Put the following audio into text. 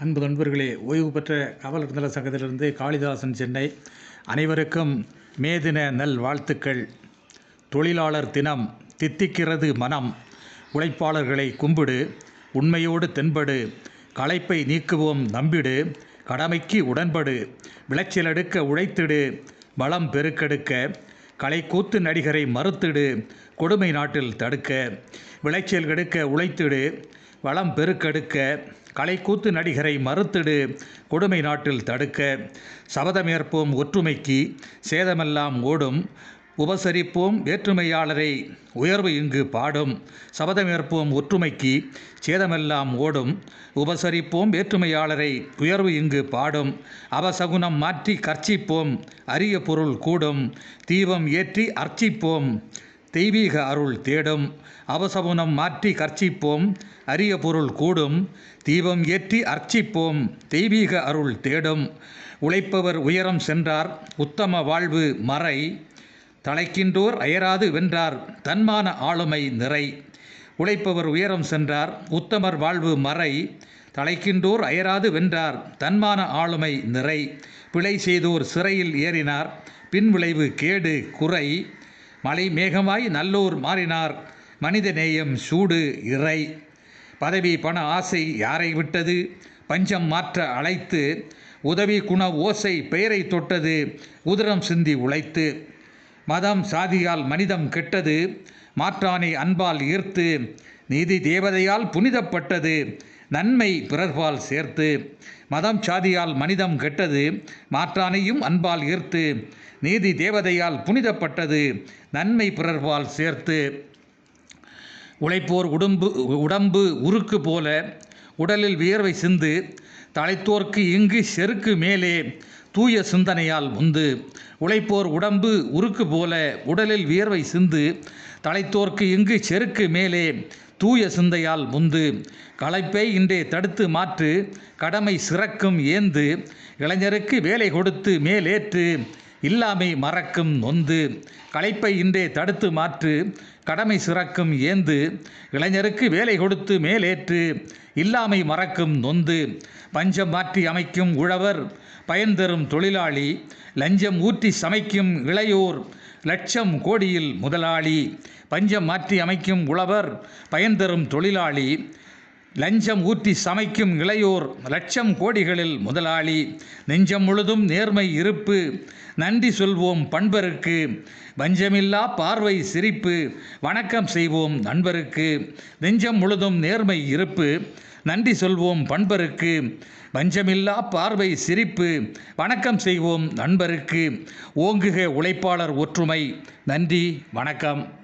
அன்பு நண்பர்களே ஓய்வு பெற்ற காவலர் நல சங்கத்திலிருந்து காளிதாசன் சென்னை. அனைவருக்கும் மே தின நல் வாழ்த்துக்கள். தொழிலாளர் தினம் தித்திக்கிறது மனம். உழைப்பாளர்களை கும்பிடு உண்மையோடு தென்படு. களைப்பை நீக்குவோம் நம்பிடு கடமைக்கு உடன்படு. விளைச்சலெடுக்க உழைத்திடு வளம் பெருக்கெடுக்க. கலைக்கூத்து நடிகரை மறுத்திடு கொடுமை நாட்டில் தடுக்க. விளைச்சல் எடுக்க உழைத்திடு வளம் பெருக்கெடுக்க கலைக்கூத்து நடிகரை மறுத்திடு கொடுமை நாட்டில் தடுக்க சபதமேற்போம் ஒற்றுமைக்கு சேதமெல்லாம் ஓடும் உபசரிப்போம் வேற்றுமையாளரை உயர்வு இங்கு பாடும் சபதமேற்போம் ஒற்றுமைக்கு சேதமெல்லாம் ஓடும் உபசரிப்போம் வேற்றுமையாளரை உயர்வு இங்கு பாடும் அவசகுணம் மாற்றி கர்ச்சிப்போம் அரிய பொருள் கூடும் தீபம் ஏற்றி அர்ச்சிப்போம் தெய்வீக அருள் தேடும் அவசகுனம் மாற்றி கர்ச்சிப்போம் அரிய பொருள் கூடும் தீபம் ஏற்றி அர்ச்சிப்போம் தெய்வீக அருள் தேடும். உழைப்பவர் உயரம் சென்றார் உத்தம வாழ்வு மறை. தலைக்கின்றோர் அயராது வென்றார் தன்மான ஆளுமை நிறை. உழைப்பவர் உயரம் சென்றார் உத்தமர் வாழ்வு மறை. தலைக்கின்றோர் அயராது வென்றார் தன்மான ஆளுமை நிறை. பிழை செய்தோர் சிறையில் ஏறினார் பின்விளைவு கேடு குறை. மலை மேகமாய் நல்லோர் மாறினார். மனித நேயம் சூடு இறை. பதவி பண ஆசை யாரை விட்டது? பஞ்சம் மாற்ற அழைத்து உதவி குண ஓசை பெயரை தொட்டது உதிரம் சிந்தி உழைத்து. மதம் சாதியால் மனிதம் கெட்டது மாற்றானை அன்பால் ஈர்த்து நீதி தேவதையால் புனிதப்பட்டது நன்மை பிறர்பால் சேர்த்து மதம் சாதியால் மனிதம் கெட்டது மாற்றானையும் அன்பால் ஈர்த்து நீதி தேவதையால் புனிதப்பட்டது நன்மை பிறர்பால் சேர்த்து. உழைப்போர் உடம்பு உடம்பு உருக்கு போல உடலில் வியர்வை சிந்து தலைத்தோர்க்கு இங்கு செருக்கு மேலே தூய சிந்தனையால் உந்து உழைப்போர் உடம்பு உருக்கு போல உடலில் வியர்வை சிந்து தலைத்தோர்க்கு இங்கு செருக்கு மேலே தூய சிந்தையால் முந்து. களைப்பை இன்றே தடுத்து மாற்று கடமை சிறக்கும் ஏந்து இளைஞருக்கு வேலை கொடுத்து மேலேற்று. இல்லாமை மறக்கும் நொந்து களைப்பை இன்றே தடுத்து மாற்று கடமை சிறக்கும் ஏந்து இளைஞருக்கு வேலை கொடுத்து மேலேற்று இல்லாமை மறக்கும் நொந்து பஞ்சம் மாற்றி அமைக்கும் உழவர் பயன் தரும் தொழிலாளி லஞ்சம் ஊற்றி சமைக்கும் இளையோர் லட்சம் கோடியில் முதலாளி பஞ்சம் மாற்றி அமைக்கும் உழவர் பயன் தரும் தொழிலாளி லஞ்சம் ஊற்றி சமைக்கும் இளையோர் லட்சம் கோடிகளில் முதலாளி. நெஞ்சம் முழுதும் நேர்மை இருப்பு. நன்றி சொல்வோம் பண்பருக்கு. வஞ்சமில்லா பார்வை சிரிப்பு. வணக்கம் செய்வோம் நண்பருக்கு. நெஞ்சம் முழுதும் நேர்மை இருப்பு. நன்றி சொல்வோம் பண்பருக்கு. வஞ்சமில்லா பார்வை சிரிப்பு. வணக்கம் செய்வோம் நண்பருக்கு. ஓங்குக உழைப்பாளர் ஒற்றுமை. நன்றி வணக்கம்.